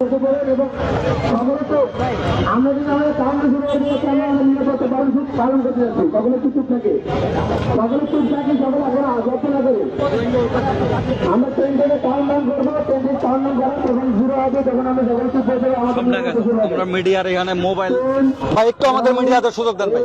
করতে পারেন এবং সম্ভবত আমরা যদি আমাদের কারণ শুরু করব তাহলে নিরাপত্তা পালন পালন করতে যাচ্ছি সকলে চুপ থাকে সকলে চুপ থাকে সকলে আপনারা যত্ন না করে আমরা ট্রেন থেকে কাউন্ট ডাউন করব ট্রেন থেকে কাউন্ট ডাউন করার তখন শুরু হবে তখন আমরা সকলে চুপ হয়ে যাব মিডিয়ার এখানে মোবাইল ভাই একটু আমাদের মিডিয়াতে সুযোগ দেন ভাই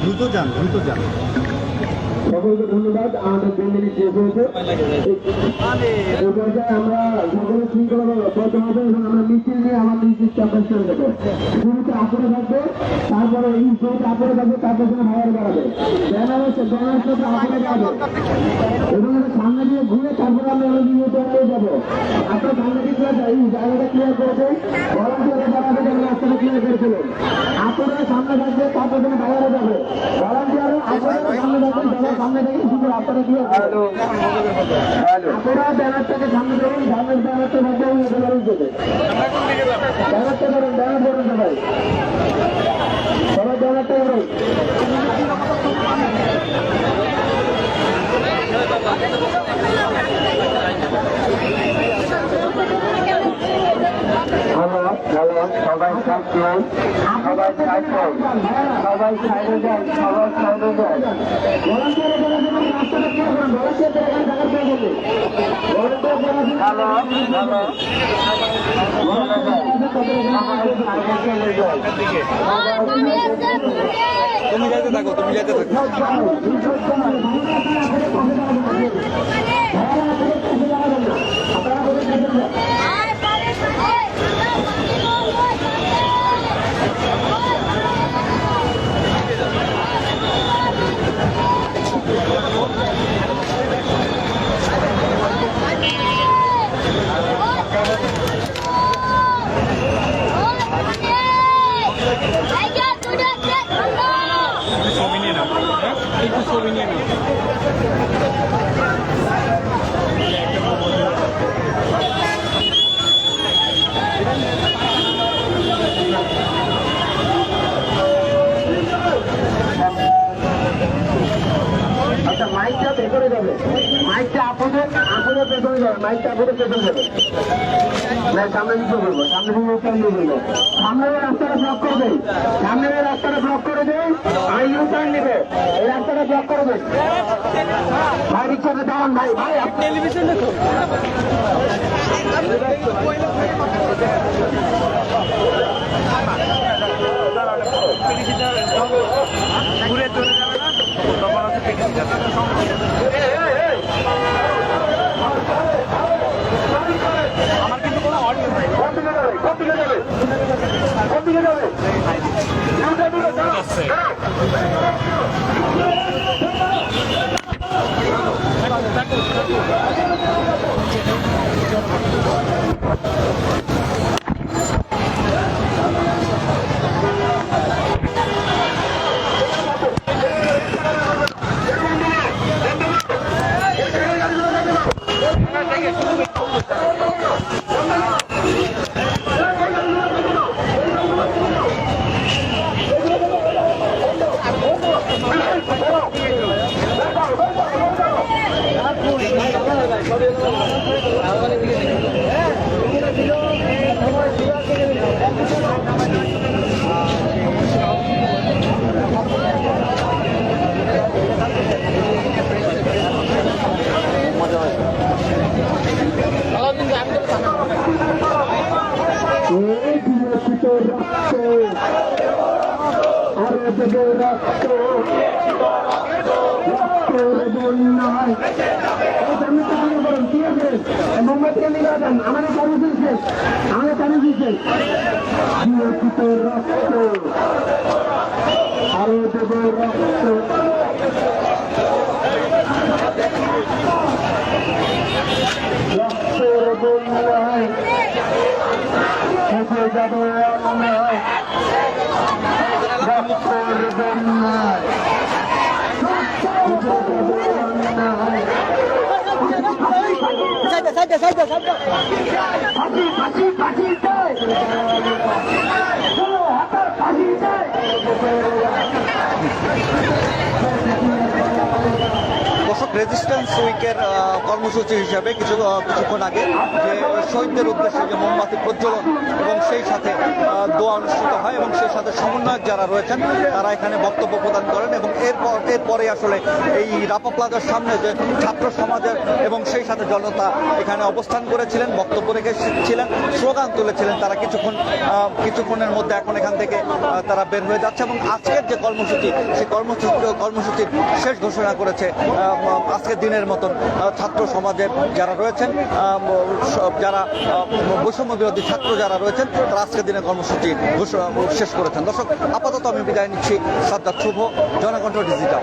দ্রুত যান দ্রুত যান। সকলকে ধন্যবাদ। আমাদের মিনিট শেষ হয়েছে। এই পর্যায়ে আমরা সকলে শৃঙ্খলাভাবে হবে এবং আমরা মিছিল নিয়ে আমার নির্দিষ্ট অভ্যাস দেবো শুরুতে আপরে থাকবে, তারপরে এই শুরুতে আপরে থাকবে, তারপর কোনো ভাইয়ার বেড়াবে ব্যানার হচ্ছে ব্যানার সাথে আপরে যাবে এবং সামনে দিয়ে ঘুরে তারপরে আমরা অনেক নিয়ে নিয়ে যাব। আপনার সামনে দিয়ে এই জায়গাটা ক্লিয়ার করেছে। যেন রাস্তাটা ক্লিয়ার করে ফেলুন আপনারা সামনে থাকবে, তারপর কোনো ভাইয়ারে যাবে ভলান্টিয়ারে আপনারা সামনে থাকবেন যারা সামনে থেকে শুধু আপনারা ক্লিয়ার আপনারা ব্যানারটাকে সামনে সামনের ব্যানারটা করেন ব্যানার করেন সবাই ব্যানারটা ধরুন হ্যালো হ্যালো সবাই সবাই সাইড সবাই সাইডে যান সবাই সাইডে যান। হ্যালো তুমি যাইতে থাকো তুমি যাইতে থাকো I একটু ছবি নিয়ে নাও মাইকটা ভেতরে যাবে। মাইকটা আপনাদের আপনাদের ভেতরে যাবে। মাইকটা আপনাদের ভেতরে যাবে। না সামনে দিকে বলব সামনে দিকে সামনে বলব সামনে রাস্তাটা ব্লক করে দেয় সামনে রাস্তাটা ব্লক করে দেয় আমি ইউ টার্ন নেবে। এই রাস্তাটা ব্লক করে দেয় ভাই রিক্সাটা দাঁড়ান ভাই। ভাই টেলিভিশন দেখো। ঘুরে চলে যাবে না তখন হচ্ছে এই বিরোচিত রক্ত আরও দেবে রক্ত বন্যায় ঠিক আছে মোহাম্মদকে নিয়ে যান আমাদের কারও দিয়েছে আমাদের কারও দিয়েছে বিরোচিত রক্ত আরও দেবে রক্ত রক্তের বন্যায় যাব অন্যায় চাই চলো হাতে ফাঁসি চাই দর্শক রেজিস্ট্যান্স উইকের কর্মসূচি হিসাবে কিছু কিছুক্ষণ আগে যে শহীদদের উদ্দেশ্যে যে মোমবাতি প্রজ্বলন এবং সেই সাথে দোয়া অনুষ্ঠিত হয় এবং সেই সাথে সমন্বয়ক যারা রয়েছেন, তারা এখানে বক্তব্য প্রদান করেন এবং এরপর, এরপরে আসলে এই রাপা প্লাজার সামনে যে ছাত্র সমাজের এবং সেই সাথে জনতা এখানে অবস্থান করেছিলেন, বক্তব্য রেখেছিলেন, স্লোগান তুলেছিলেন, তারা কিছুক্ষণ কিছুক্ষণের মধ্যে এখন এখান থেকে তারা বের হয়ে যাচ্ছে এবং আজকের যে কর্মসূচি, সেই কর্মসূচি, কর্মসূচির শেষ ঘোষণা করেছে আজকের দিনের মতন ছাত্র সমাজে যারা রয়েছেন যারা বৈষম্য বিরোধী ছাত্র যারা রয়েছেন, তারা আজকের দিনের কর্মসূচি শেষ করেছেন। দর্শক, আপাতত আমি বিদায় নিচ্ছি। সাদ্দার শুভ, জনকণ্ঠ ডিজিটাল।